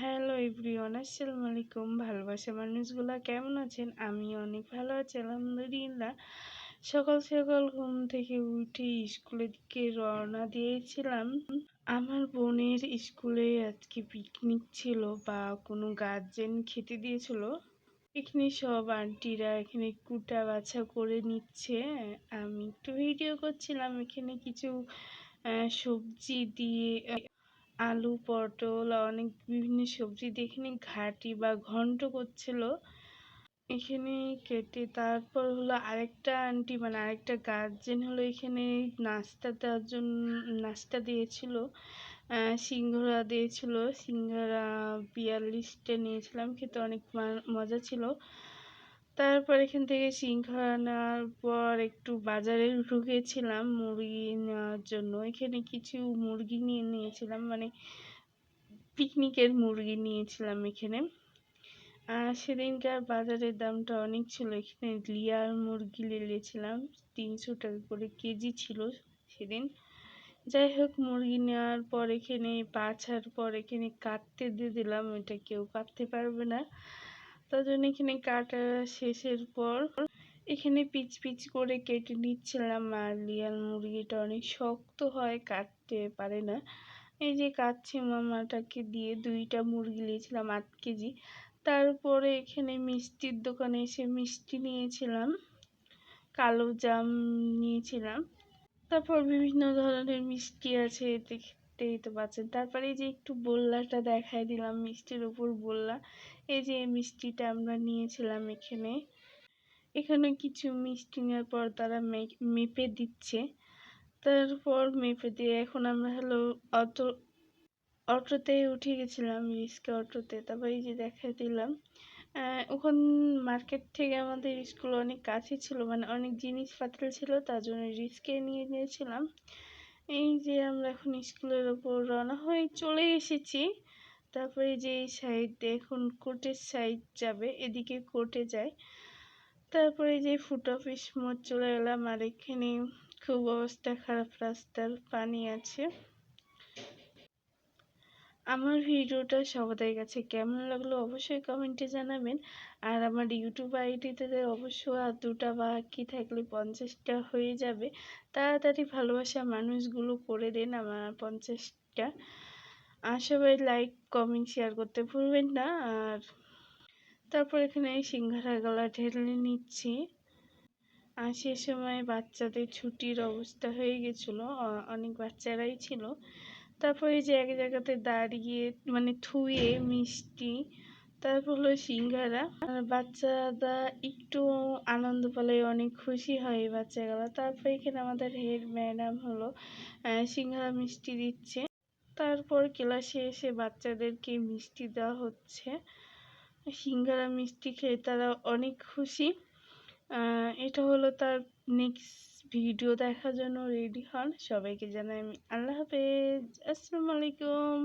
Hello everyone, আসসালামু আলাইকুম। ভালোবাসা মানুষগুলা কেমন আছেন? আমি অনেক ভালো আছি, আলহামদুলিল্লাহ। সকাল সকাল ঘুম থেকে উঠে স্কুলের দিকে রওনা দিয়েছিলাম। আমার বোনের স্কুলে আজকে পিকনিক ছিল বা কোনো গার্জেন খেতে দিয়েছিল। এখানে সব আন্টিরা এখানে কুটা বাছা করে নিচ্ছে। আমি একটু ভিডিও করছিলাম, এখানে কিছু সবজি দিয়ে আলু, পটল, অনেক বিভিন্ন সবজি দিয়ে এখানে ঘাটি বা ঘন্ট করছিল, এখানে কেটে তারপর হলো আরেকটা আন্টি মানে আরেকটা গার্জেন হলো এখানে নাস্তা দেওয়ার জন্য, নাস্তা দিয়েছিল সিঙ্গারা দিয়েছিল, সিঙ্গারা বিয়াল্লিশটা নিয়েছিলাম, খেতে অনেক মজা ছিল। তারপর এখান থেকে সিংহারা নেওয়ার পর একটু বাজারে ঢুকেছিলাম মুরগি নেওয়ার জন্য। এখানে কিছু মুরগি নিয়ে নিয়েছিলাম মানে পিকনিকের মুরগি নিয়েছিলাম এখানে। আর সেদিনকার বাজারের দামটা অনেক ছিল। এখানে লিয়ার মুরগি নিয়েছিলাম, তিনশো টাকা করে কেজি ছিল সেদিন। যাই হোক, মুরগি নেওয়ার পর এখানে বাছার পর এখানে কাটতে দিয়ে দিলাম, এটা কেউ কাটতে পারবে না। তার জন্য এখানে কাটা শেষের পর এখানে পিচ পিচ করে কেটে নিচ্ছিলাম। আর লিয়াল মুরগিটা অনেক শক্ত হয়, কাটতে পারে না। এই যে কাচ্ছি মামাটাকে দিয়ে দুইটা মুরগি নিয়েছিলাম আট কেজি। তারপরে এখানে মিষ্টির দোকানে এসে মিষ্টি নিয়েছিলাম, কালো জাম নিয়েছিলাম। তারপর বিভিন্ন ধরনের মিষ্টি আছে দেখতেই তো পাচ্ছেন। তারপরে এই যে একটু বললাটা দেখাই দিলাম, মিষ্টির উপর বললা। এই যে মিষ্টিটা আমরা নিয়েছিলাম এখানে। এখানে কিছু মিষ্টি নেওয়ার পর তারা মেপে দিচ্ছে। তারপর মেপে দিয়ে এখন আমরা হলো অটো, অটোতে উঠে গেছিলাম, রিস্কা অটোতে। তারপর এই যে দেখা দিলাম ওখান মার্কেট থেকে আমাদের স্কুল অনেক কাছে ছিল মানে অনেক জিনিসপত্র ছিল, তার জন্য রিস্কে নিয়ে নিয়েছিলাম। এই যে আমরা এখন স্কুলের ওপর রওনা হয়ে চলে এসেছি। তারপরে যে এই সাইড এখন কোর্টের সাইড যাবে, এদিকে কোর্টে যায় তারপরে যে ফুট অফিস মোড় চলে এলাম, আর এখানে খুব অবস্থা খারাপ, রাস্তার পানি আছে। আমার ভিডিওটা সবাদের কাছে কেমন লাগল অবশ্যই কমেন্টে জানাবেন। আর আমার ইউটিউব আইডিতে অবশ্যই আর দুটা বা কি থাকলে পঞ্চাশটা হয়ে যাবে। তাড়াতাড়ি ভালোবাসা মানুষগুলো করে দেন আমার পঞ্চাশটা। আর সবাই লাইক, কমেন্ট, শেয়ার করতে ভুলবেন না। আর তারপর এখানে সিঙ্গারা গলা ঢেলে নিচ্ছি। আর সে সময় বাচ্চাদের ছুটির অবস্থা হয়ে গেছিল অনেক বাচ্চারাই ছিল। তারপরে যে এক জায়গাতে দাঁড়িয়ে মানে থুয়ে মিষ্টি, তারপর হলো সিঙ্গারা। বাচ্চারা একটু আনন্দ পেলে অনেক খুশি হয় এই বাচ্চাগুলো। তারপর এখানে আমাদের হেড ম্যাডাম হলো সিঙ্গারা মিষ্টি দিচ্ছে। তারপর ক্লাসে এসে বাচ্চাদেরকে মিষ্টি দেওয়া হচ্ছে। সিঙ্গারা মিষ্টি খেয়ে তারা অনেক খুশি। এটা হলো তার নেক্সট ভিডিও দেখার জন্য রেডি হন। সবাইকে জানাই আমি আল্লাহ হাফেজ। আসসালামু আলাইকুম।